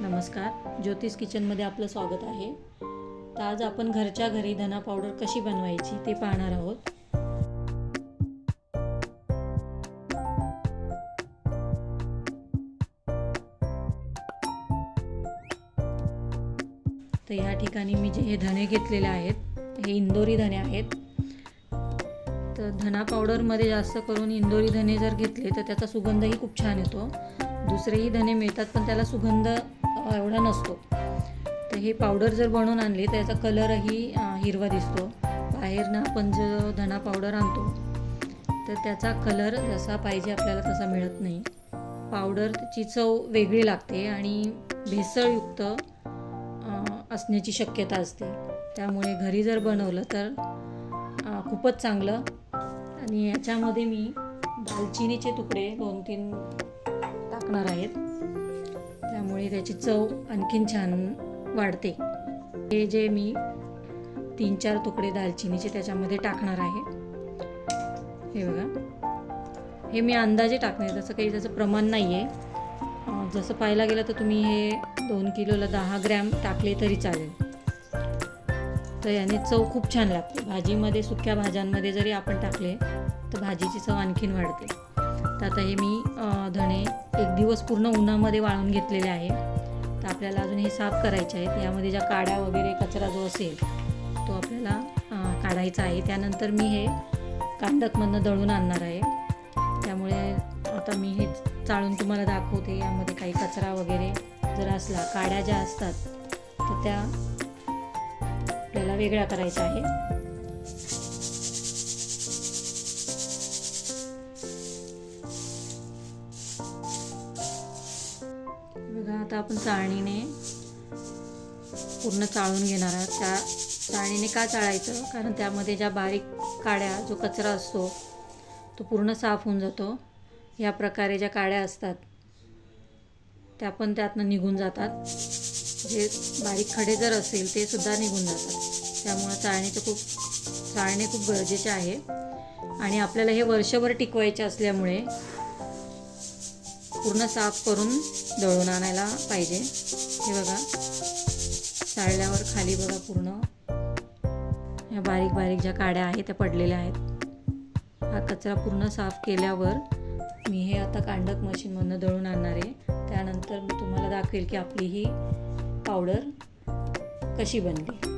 नमस्कार. ज्योतिष किचनमध्ये आपलं स्वागत आहे. तर आज आपण घरच्या घरी धना पावडर कशी बनवायची ते पाहणार आहोत. तर या ठिकाणी मी जे हे धणे घेतलेले आहेत हे इंदोरी धणे आहेत. तर धना पावडरमध्ये जास्त करून इंदोरी धने जर घेतले तर त्याचा सुगंधही खूप छान येतो. दुसरेही धने मिळतात पण त्याला सुगंध एवढा नसतो. तर हे पावडर जर बनवून आणली तर याचा कलरही हिरवा दिसतो. बाहेरनं आपण जो धना पावडर आणतो तर त्याचा कलर जसा पाहिजे आपल्याला तसा मिळत नाही. पावडरची चव वेगळी लागते आणि भेसळयुक्त असण्याची शक्यता असते. त्यामुळे घरी जर बनवलं तर खूपच चांगलं. आणि याच्यामध्ये मी दालचिनीचे तुकडे दोन तीन टाकणार आहेत. त्यामुळे त्याची चव आणखीन छान वाढते. हे जे मी तीन चार तुकडे दालचिनीचे त्याच्यामध्ये टाकणार आहे. हे बघा. हे मी अंदाजे टाकणार आहे. तसं काही त्याचं प्रमाण नाही आहे जसं पाहायला गेलं तर तुम्ही हे दोन किलोला दहा ग्रॅम टाकले तरी चालेल. तर याने चव खूप छान लागते. भाजीमध्ये सुक्या भाज्यांमध्ये जरी आपण टाकले तर भाजीची चव आणखीन वाढते. तर आता हे मी धणे एक दिवस पूर्ण उन्हामध्ये वाळून घेतलेले आहे. तर आपल्याला अजून हे साफ करायचे आहेत. यामध्ये ज्या काड्या वगैरे कचरा जो असेल तो आपल्याला काढायचा आहे. त्यानंतर मी हे कांडकमधनं दळून आणणार आहे. त्यामुळे आता मी हे चाळून तुम्हाला दाखवते. यामध्ये काही कचरा वगैरे जर असला काड्या ज्या असतात तर त्या आपल्याला वेगळ्या करायच्या आहे बघा आता आपण चाळणीने पूर्ण चाळून घेणार आहोत. त्या चाळणीने का चाळायचं? कारण त्यामध्ये ज्या बारीक काड्या जो कचरा असतो तो पूर्ण साफ होऊन जातो. या प्रकारे ज्या काड्या असतात त्या पण त्यातनं निघून जातात. जे बारीक खडे जर असेल ते सुद्धा निघून जातात. त्यामुळं चाळणीचं खूप चाळणे खूप गरजेचे आहे. आणि आपल्याला हे वर्षभर टिकवायचे असल्यामुळे पूर्ण साफ करून दळून आणायला पाहिजे. हे बघा. चाळल्यावर खाली बघा पूर्ण. ह्या बारीक बारीक ज्या काड्या आहेत त्या पडलेल्या आहेत. हा कचरा पूर्ण साफ केल्यावर मी हे आता कांडक मशीनमधनं दळून आणणार आहे. त्यानंतर मी तुम्हाला दाखवेल की आपली ही पावडर कशी बनली.